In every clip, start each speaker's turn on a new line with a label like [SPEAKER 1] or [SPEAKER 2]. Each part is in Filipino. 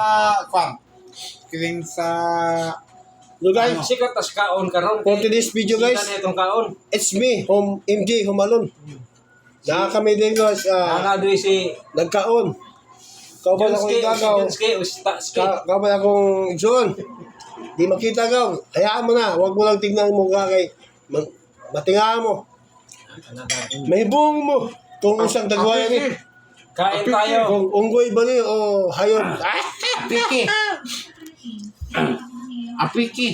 [SPEAKER 1] Ah, kwan. Kiling sa...
[SPEAKER 2] So guys,
[SPEAKER 3] Sikat tas kaon karon.
[SPEAKER 2] for today's video guys,
[SPEAKER 3] Kita na itong kaon.
[SPEAKER 2] it's me, Home MJ Humalon. Naka kami din guys, ah,
[SPEAKER 3] Ana diri si
[SPEAKER 2] nagkaon. Kauban akong. Ka kauban akong John. Di makita gaw. Hayaan mo na, wag mo lang tignan mo mag- matingaan mo. May buong mo. Kung isang dagwayan eh.
[SPEAKER 3] Kain tayo.
[SPEAKER 2] Kung unggoy ba ni o hayop.
[SPEAKER 1] Apiki. Apiki.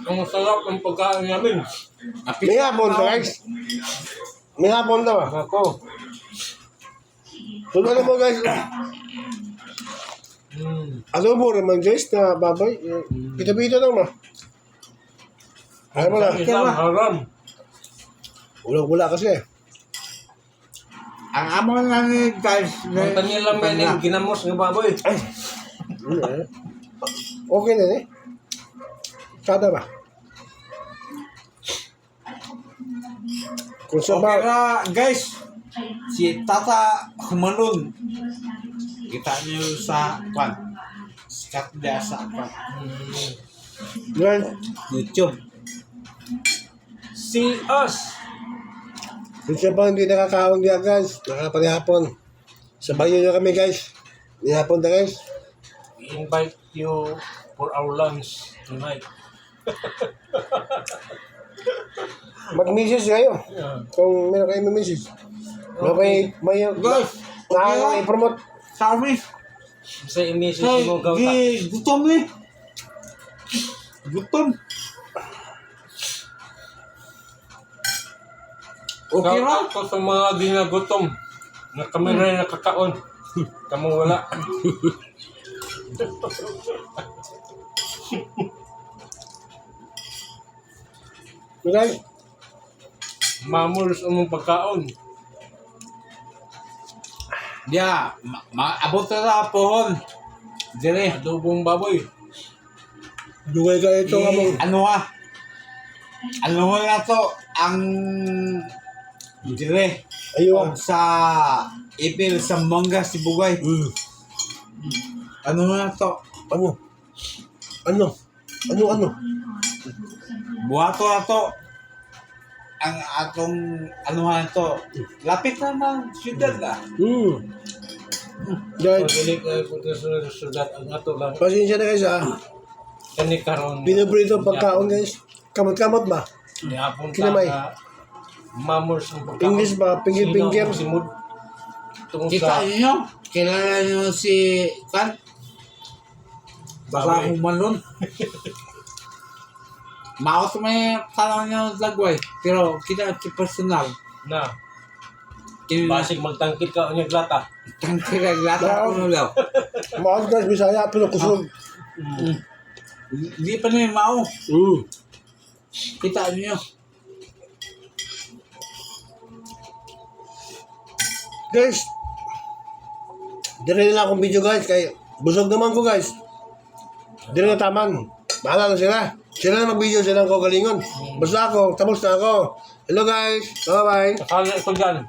[SPEAKER 3] Ang sarap ng pagkain namin.
[SPEAKER 2] May hapon to guys. May hapon to ah.
[SPEAKER 3] Ako.
[SPEAKER 2] Kung ano mo guys,
[SPEAKER 3] Mm.
[SPEAKER 2] adobo naman guys na babay. Pita-pita lang ma. Ayaw mo na.
[SPEAKER 3] Isang haram.
[SPEAKER 2] Wala-wala kasi eh.
[SPEAKER 1] Ang amo na ni guys.
[SPEAKER 3] Ang tanil lang may ning ginamos nga baboy.
[SPEAKER 2] Eh. Okay na eh. Kada ba? Kung sa
[SPEAKER 1] Okay
[SPEAKER 2] ba,
[SPEAKER 1] guys. Si Tata Humalun. Kita niyo sa kwan. Sikat dia sa kwan.
[SPEAKER 2] guys,
[SPEAKER 1] YouTube.
[SPEAKER 3] See us.
[SPEAKER 2] Kung sa ba hindi nakakaon diya guys, nakapanihapon. Sabayan nyo kami guys. Nihapon na guys.
[SPEAKER 3] We invite you for our lunch tonight.
[SPEAKER 2] Mag-message kayo.
[SPEAKER 3] Yeah.
[SPEAKER 2] Kung meron kayo may message. Meron kayo, may,
[SPEAKER 1] Guys, okay
[SPEAKER 2] i-promote.
[SPEAKER 1] Sa amin.
[SPEAKER 3] Sa
[SPEAKER 1] Hey,
[SPEAKER 3] mo
[SPEAKER 1] gi- gutom ni. Gutom. Okay ra?
[SPEAKER 3] ko sa mga di na gutom. Na kami rin nakakaon. Kamu wala.
[SPEAKER 2] So guys,
[SPEAKER 3] Mamulos ang mong pagkaon.
[SPEAKER 1] Ya, ma- ma- abot na sa pohon. Dire.
[SPEAKER 3] Adobong baboy.
[SPEAKER 2] dugay ka ito nga
[SPEAKER 1] Eh,
[SPEAKER 2] mong
[SPEAKER 1] ano ha? Ano mo na to? Ang dire.
[SPEAKER 2] ayaw.
[SPEAKER 1] Sa ipil sa mangga si Bugay.
[SPEAKER 2] Mm.
[SPEAKER 1] Ano na to?
[SPEAKER 2] Ano? Ano? Ano, ano?
[SPEAKER 1] Buhato na to. Ang atong ano na to? Lapit na ng syudad na.
[SPEAKER 2] Hmm. Guys,
[SPEAKER 3] Pagdili ka punta sa sudat ang ato lang.
[SPEAKER 2] pasensya na guys ha.
[SPEAKER 3] Kani karon.
[SPEAKER 2] Binabrito pagkaon guys. Kamot-kamot ba?
[SPEAKER 3] Ka
[SPEAKER 2] Kinamay.
[SPEAKER 3] Mamulos ang pagkaon.
[SPEAKER 2] English ba?
[SPEAKER 3] Sino ang simud? Tungkol
[SPEAKER 1] Kita
[SPEAKER 3] sa
[SPEAKER 1] niyo? Kilala niyo si Kan? Baka
[SPEAKER 3] Baboy.
[SPEAKER 1] humalon. Maot may tanong niyo lagway. Pero kita si personal.
[SPEAKER 3] na.
[SPEAKER 1] Kini
[SPEAKER 3] Basig magtangkit ka unya glata.
[SPEAKER 1] Tangkira glata ko daw.
[SPEAKER 2] Maas guys, Bisaya, pero kusog.
[SPEAKER 1] Di pa niya mao.
[SPEAKER 2] Hmm.
[SPEAKER 1] Kita niyo.
[SPEAKER 2] Guys, dire na akong video guys. Kay busog naman ko guys. Dire na taman. Bahala na sila. Sila na mag-video, sila ang kagalingon. Basta ako, tapos na ako. Hello guys. Bye-bye.
[SPEAKER 3] Akala ko dyan.